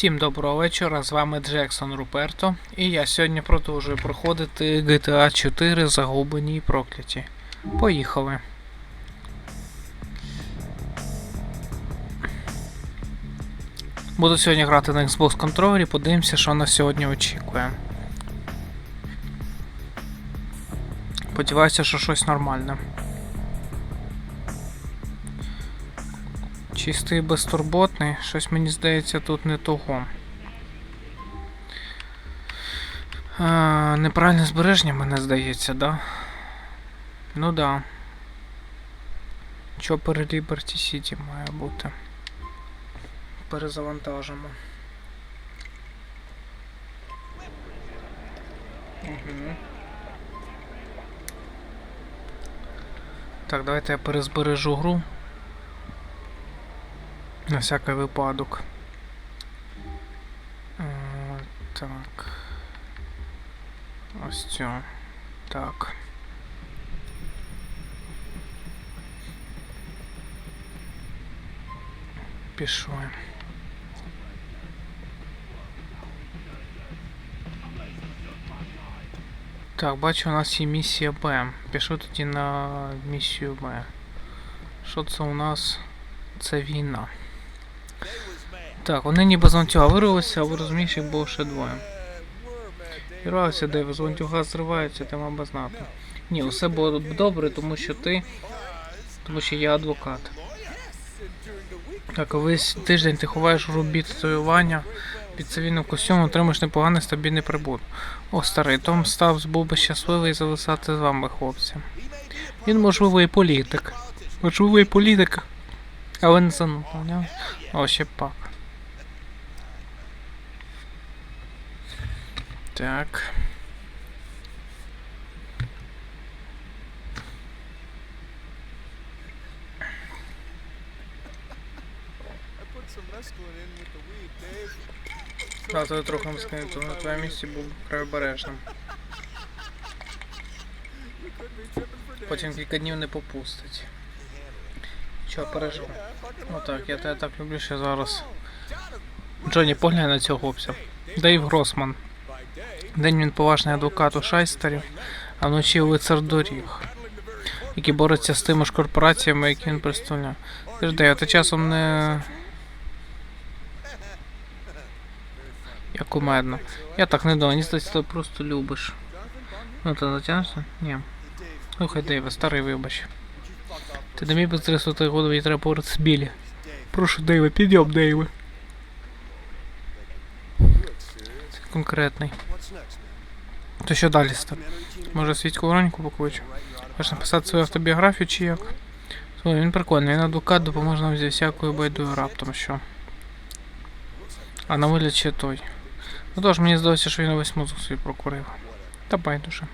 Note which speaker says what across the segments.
Speaker 1: Всім доброго вечора, з вами Джексон Руперто, і я сьогодні продовжую проходити GTA 4 Загублені і прокляті. Поїхали. Буду сьогодні грати на Xbox контролері, подивимося, що нас сьогодні очікує. Сподіваюся, що щось нормальне. Чистий безтурботний, щось мені здається тут не того. А, неправильне збереження, мене здається, да? Ну да. Чопер Liberty City має бути. Перезавантажимо. Угу. Так, давайте я перезбережу гру. На всякий випадок. Е, Так. Ось цю. Так. Пішли. Так, бачу, у нас є місія Б. Пішли тоді на місію Б. Що це у нас? Це війна. Так, вони ніби з ланцюга вирвалися, ви розумієш, їх було ще двоє. Вірвався, де з ланцюга зривається, ти мав би знати. Ні, усе було добре, тому що ти. Тому що я адвокат. Так, весь тиждень ти ховаєш робіт татуювання під цивільним костюмом, отримаєш непоганий стабільний прибуток. О, старий, Том Ставс був би щасливий залишати з вами, хлопці. Він можливо і політик. Можливо і політик. Але не занудно, не? О, пак. Так. То трохи скинути на твоєму місці був
Speaker 2: days.
Speaker 1: Потім кілька днів не попустить. Чо, пережив? Ну так, я тебе так люблю, що зараз. Джонні, поглянь на цього хлопця. Дейв Гросман. День він поважний адвокат у шайстерів, а вночі лицар доріг, який бореться з тими ж корпораціями, які він представляє. Ти а ти часом не. Я кумедно. Я так не думаю, здається, ти просто любиш. Ну ти натягнешся? Ні. Слухай, Дейве, старий вибач. Міг би зрисувати голову і треба поговорити з Білі. Прошу, конкретний.
Speaker 2: What's next, man?
Speaker 1: То що далі
Speaker 2: team
Speaker 1: Може свідку Вероніку покличу? Хочеш написати свою автобіографію чи як? Слухай, він прикольний, він адвокат допоможе нам зі всякою байдою раптом що. А на вигляд ще той. Ну тож мені здалося, що він весь мозок свій прокурив. Та байдуже.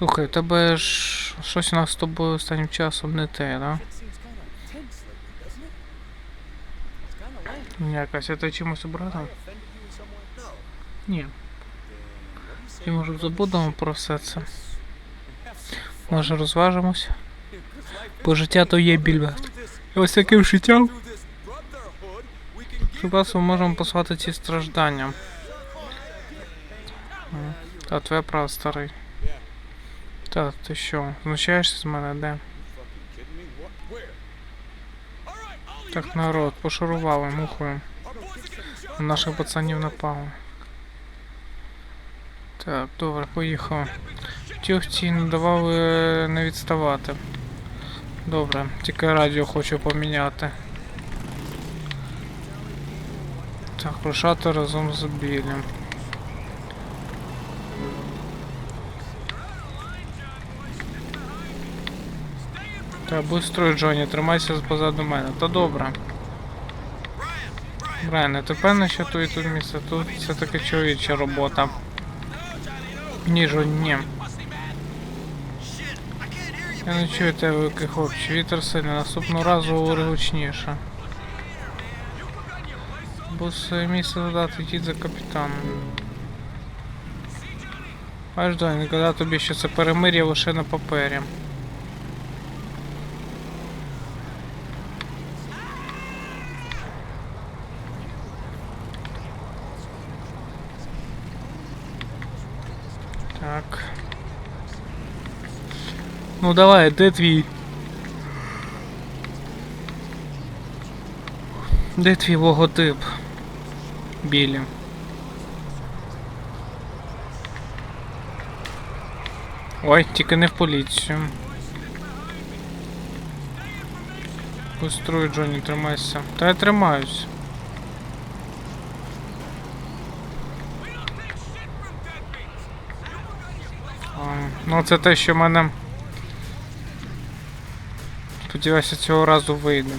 Speaker 1: Слухай, у тебе ж щось у нас з тобою останнім часом не те, да? Якась, а ти чимось?
Speaker 2: No.
Speaker 1: Ні. І може забудемо про все це. Може розважимося? Бо життя то є біль. І ось таким життям
Speaker 2: give
Speaker 1: Часом можемо послати ці страждання. Та твоя права старий. Та ти що, знущаєшся з мене, де? Так народ, пошурували мухою. На наших пацанів напали. Так, добре, поїхали. Тюхті не давали не відставати. Добре, тільки радіо хочу поміняти. Так, рушати разом з білем. Так, быстро, Джоні, тримайся позаду мене. Та добре. Брайане, ти певний, що тут і тут місце? Тут це таки чоловіча робота. Ні, ні. Я не чую тебе, великий хлопче. Вітер сильний, наступного разу говори гучніше. Бо своє місце задати йдіть за капітаном. Аж не казав тобі, що це перемир'я лише на папері. Так. Ну давай, де твій? Де твій логотип? Білі. Ой, тільки не в поліцію. Куструю, Джонні, тримайся. Та я тримаюсь. Ну, це те, що в мене. Сподіваюся, цього разу вийде.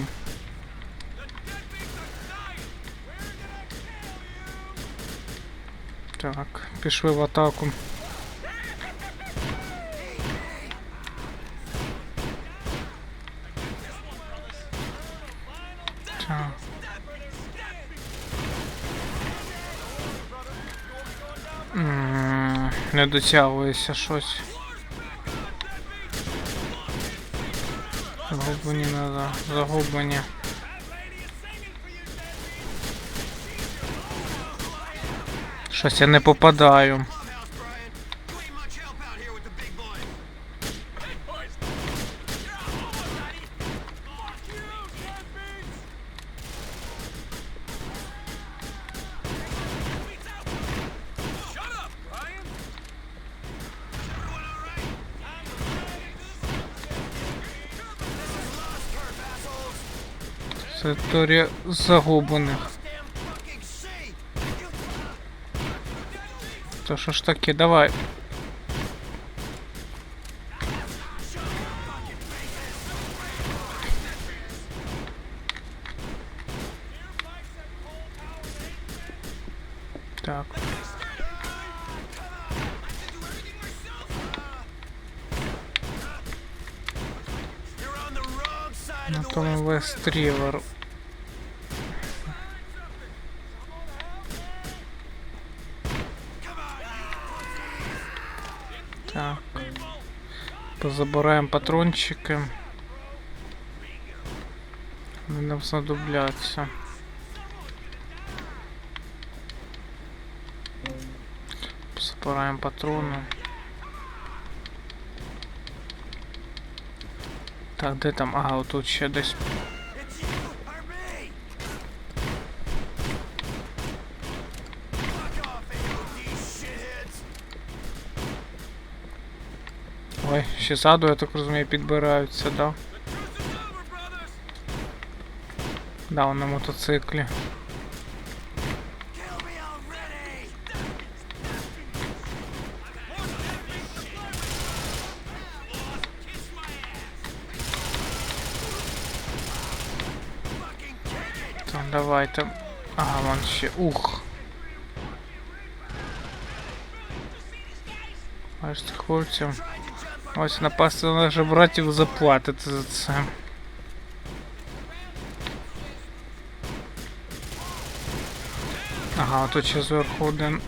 Speaker 1: Так, пішли в атаку. Не дотягується щось. Загублені надо. Загублені. Щось я не попадаю. Це теорія загублених. То що ж таке, давай. Так. На тому Вест Рівер. Так. Позабираємо патрончики. Вони нам знадобляться. Забираємо патрони. Так, де там? Ага, отут ще десь. Ще ззаду, я так розумію, підбираються, да? Да, на мотоциклі. Так, давайте. Ага, вон ще. Ух. Аж хлопців. Ось напасти на наших братів заплатити за це. Ага, тут ще зверху один.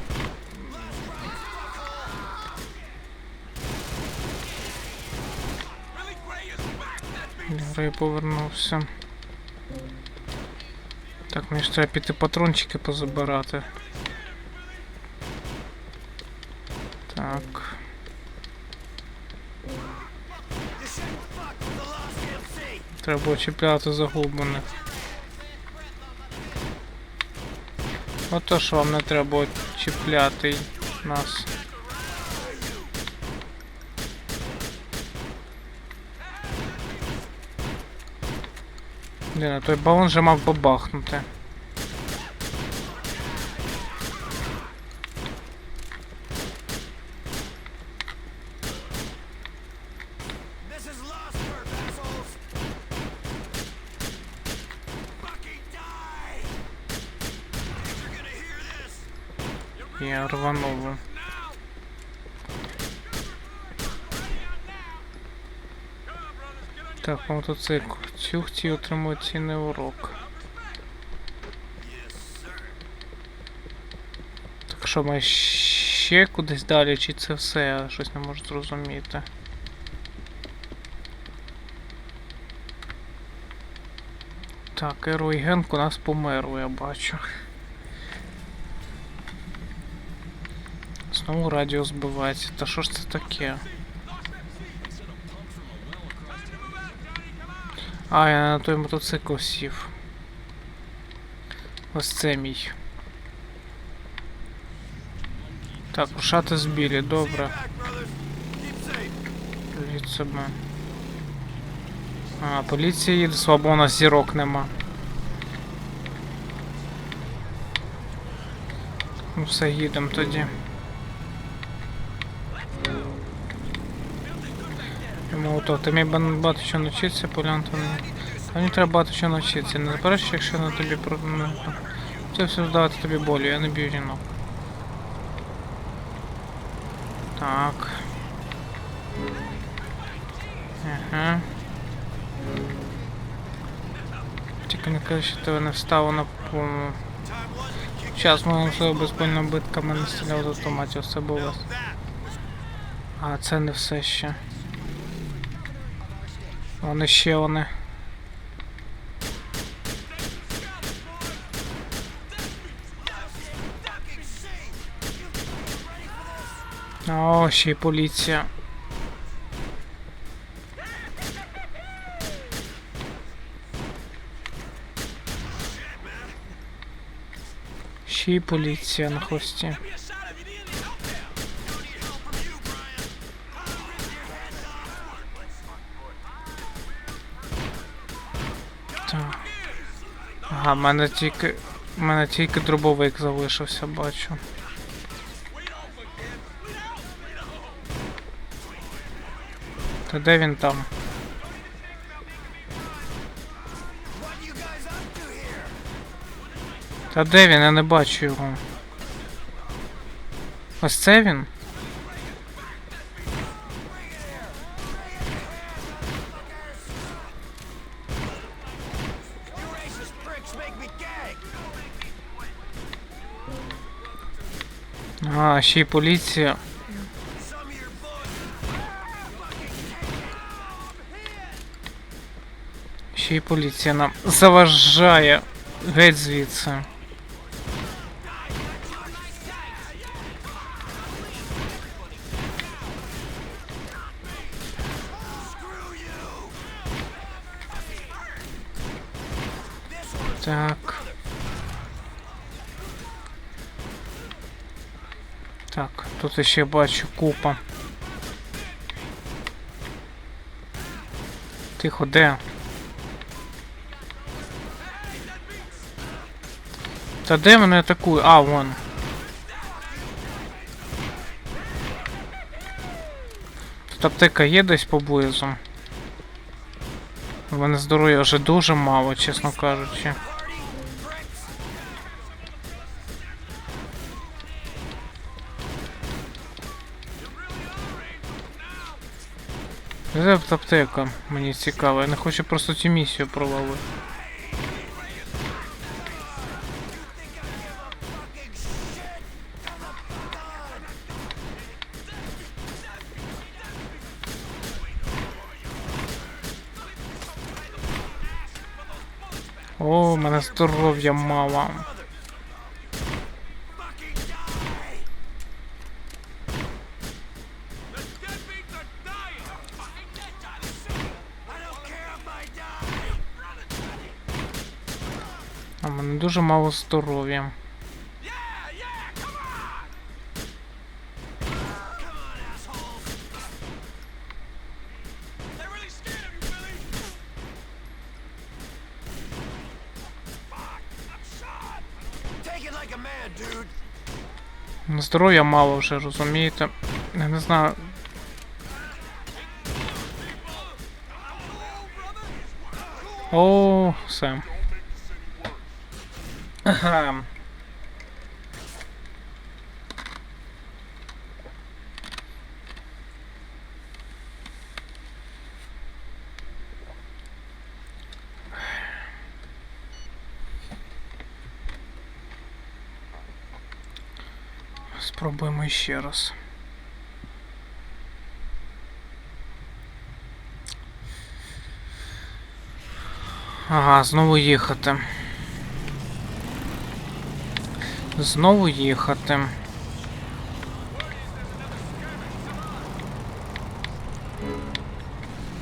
Speaker 1: Грей повернувся. Так, мені ж треба піти патрончики позабирати. Так. Треба чіпляти загублених. Ото ж вам не треба чіпляти нас. Блін, а той балон же мав бабахнути. Я рванув. Так, мотоцикл. Цюхті отримує цінний урок. Так що ми ще кудись далі, чи це все? Я щось не можу зрозуміти. Так, Ерой Генк у нас померли, я бачу. Знову радіо збивається. Та що ж це таке? А, я на той мотоцикл сів. Ось це мій. Так, рушати з білі, добре. Від себе. А, поліція їде, слабо у нас зірок нема. Ну все, їдемо тоді. Йому то, ба- багато чого навчитися, Полянто. А мені треба багато чого навчитися. Не заперечиш, якщо на тобі про... не- Це все здавати тобі болю, я не б'ю жінок. Так. Ага. Тільки не кажи, що тебе не встало на повну. Час моєму свого безпольна битка мене стріляв з автоматів, все було. А, це не все ще. Вони ще вони. О, ще й поліція. Ще й поліція на хвості. Так. Ага, в мене тільки. в мене тільки дробовик залишився, бачу. Та де він там? Та де він? Я не бачу його. Ось це він? Ще й поліція. Ще й поліція нам заважає геть звідси. Тут ще бачу купа. Тихо, де? Та де вони атакують? А, вон. Тут аптека є десь поблизу. У мене здоров'я вже дуже мало, чесно кажучи. Де аптека? Мені цікаво, я не хочу просто цю місію провалити. О, у мене здоров'я мало. А мене дуже мало здоров'я. Здоров'я мало вже, розумієте? Я не знаю. О, все. Спробуємо ще раз. Ага, знову їхати. Знову їхати.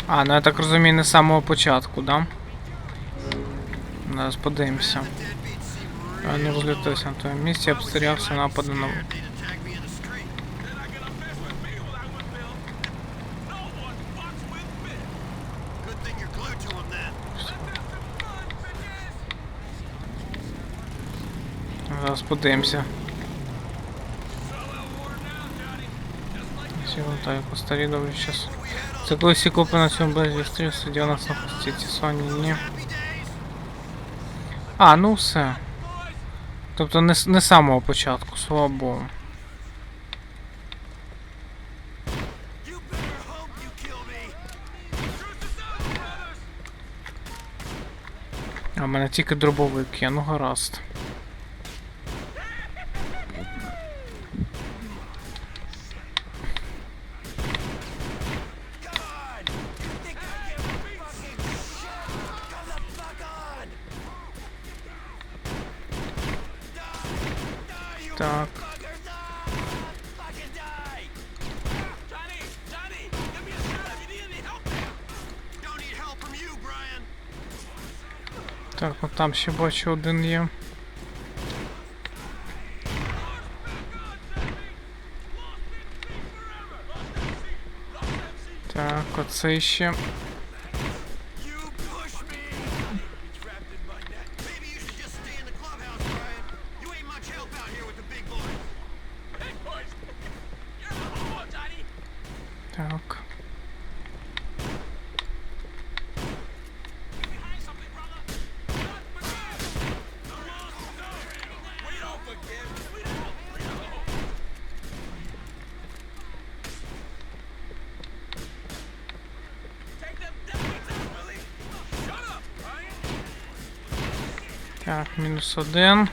Speaker 3: А, ну я так розумію, не з самого початку, да? Зараз подивимося. А, не розлютився на тому місці, обстрілявся нападу на. Зараз подивимося. Сіло та як старі добрі час. Це коли всі копи на цьому березі стрів сидів нас на хості ці соні, ні. А, ну все. Тобто не, з- не самого початку, слава Богу. А в мене тільки дробовик є, ну гаразд.
Speaker 1: Brian.
Speaker 3: Так, от там ще бачу один є. Так, оцей ще. Так, мінус один.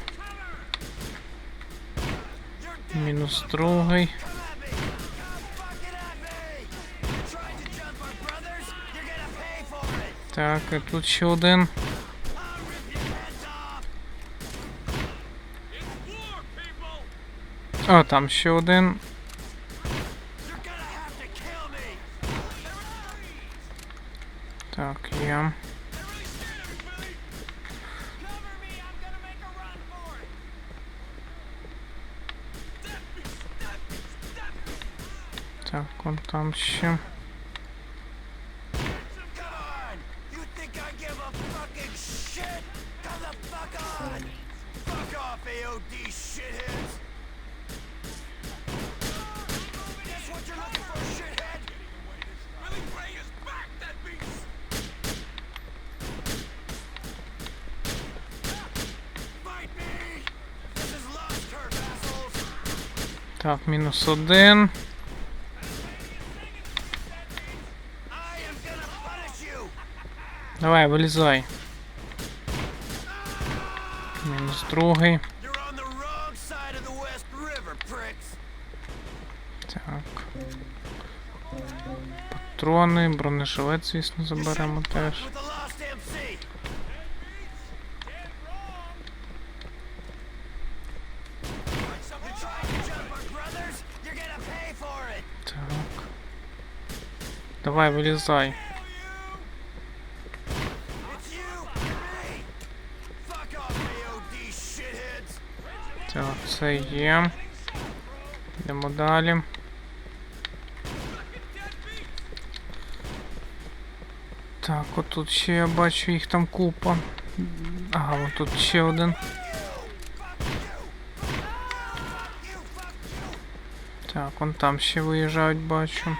Speaker 3: Мінус другий. Так, і тут ще один. О, там ще один. Так, є.
Speaker 1: Lost turf, assholes.
Speaker 3: Так, мінус один. Давай, вилізай. Мінус другий. Так. Патрони, бронежилет, звісно, заберемо теж.
Speaker 1: The lost
Speaker 3: це є. Йдемо далі. Так, отут ще я бачу їх там купа. Ага, от тут ще один. Так, вон там ще виїжджають, бачу.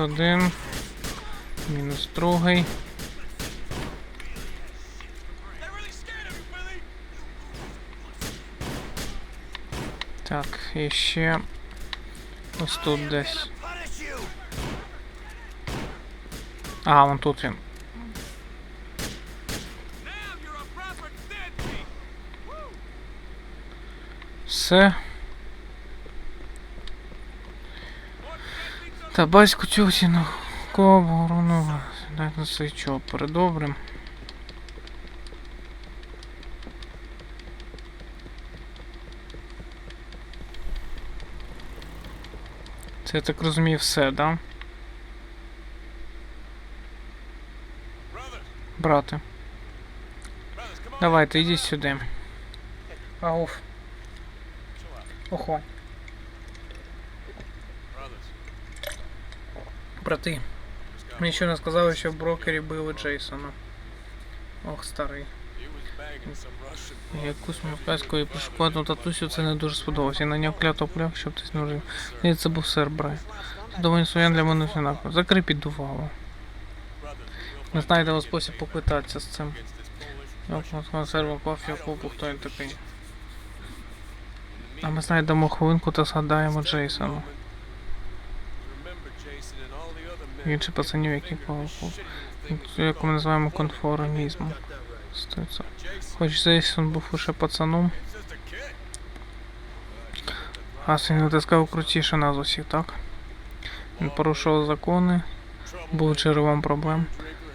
Speaker 3: Один. Мінус другий. Так, і ще ось тут десь. А, вон тут він.
Speaker 1: Все. Та на кого воронова. Дай на цей чопер. Добре. Це я так розумію все, да? Брате. Давайте, йдіть сюди.
Speaker 2: Chill.
Speaker 1: Охо. Брати. Мені ще не сказали, що в брокері били Джейсона. Ох, старий. Якусь мовказьку і пришкодну татусю це не дуже сподобалося. І наняв кляту пляк, щоб ти не вжив. Ні, це був сер Брай. Думаю, своєн для мене фінаку. Закрий піддувало. Ми знайдемо спосіб поквитатися з цим. консерва кофі, купу, хто він такий. А ми знайдемо хвилинку та згадаємо Джейсона. Інші пацанів, які по
Speaker 2: was
Speaker 1: це як ми називаємо конформізмом. Хоч Джейсон був лише пацаном, а син натискав крутіше нас усіх, так? Він порушував закони, був джерелом проблем.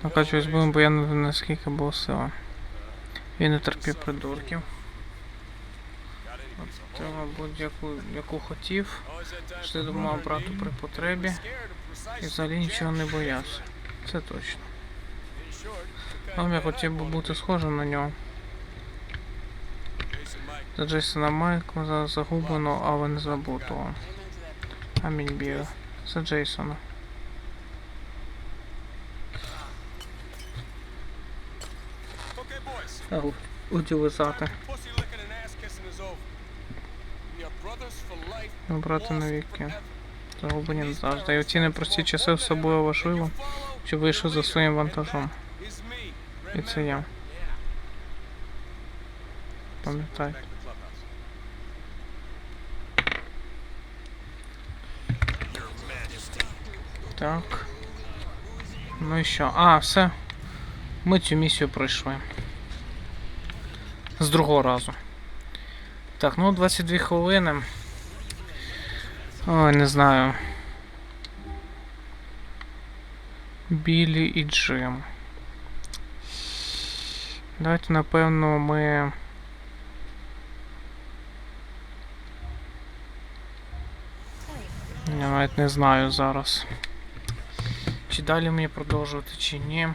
Speaker 1: Накачуюсь бим, бо я не наскільки було сила. Він не терпів придурків. Ти, мабуть, яку, хотів, що ти допомагав брату при потребі і взагалі нічого не боявся. Це точно. Вам я хотів би бути схожим на нього. За Джейсона Майкла за загубленого, але не забутого. Амінь біг. За Джейсона. Ми брати навіки. Загублені назавжди. І в ці непрості часи особливо важливо, щоб вийшов за своїм вантажом. І це я. Пам'ятай.
Speaker 2: Back to the clubhouse.
Speaker 1: Так. Ну і що? А, все. Ми цю місію пройшли. З другого разу. Так, ну 22 хвилини. Ой, не знаю. Білі і Джим. Давайте, напевно, ми. Я навіть не знаю зараз. Чи далі мені продовжувати, чи ні.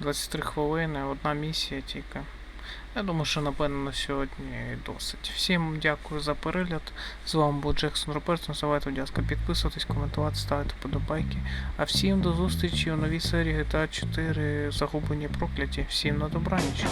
Speaker 1: 23 хвилини, одна місія тільки. Я думаю, що напевно на сьогодні досить. Всім дякую за перегляд. З вами був Джексон Робертс. Не забувайте, будь ласка, підписуватись, коментувати, ставити подобайки. А всім до зустрічі у новій серії GTA 4 Загублені прокляті. Всім на добраніч.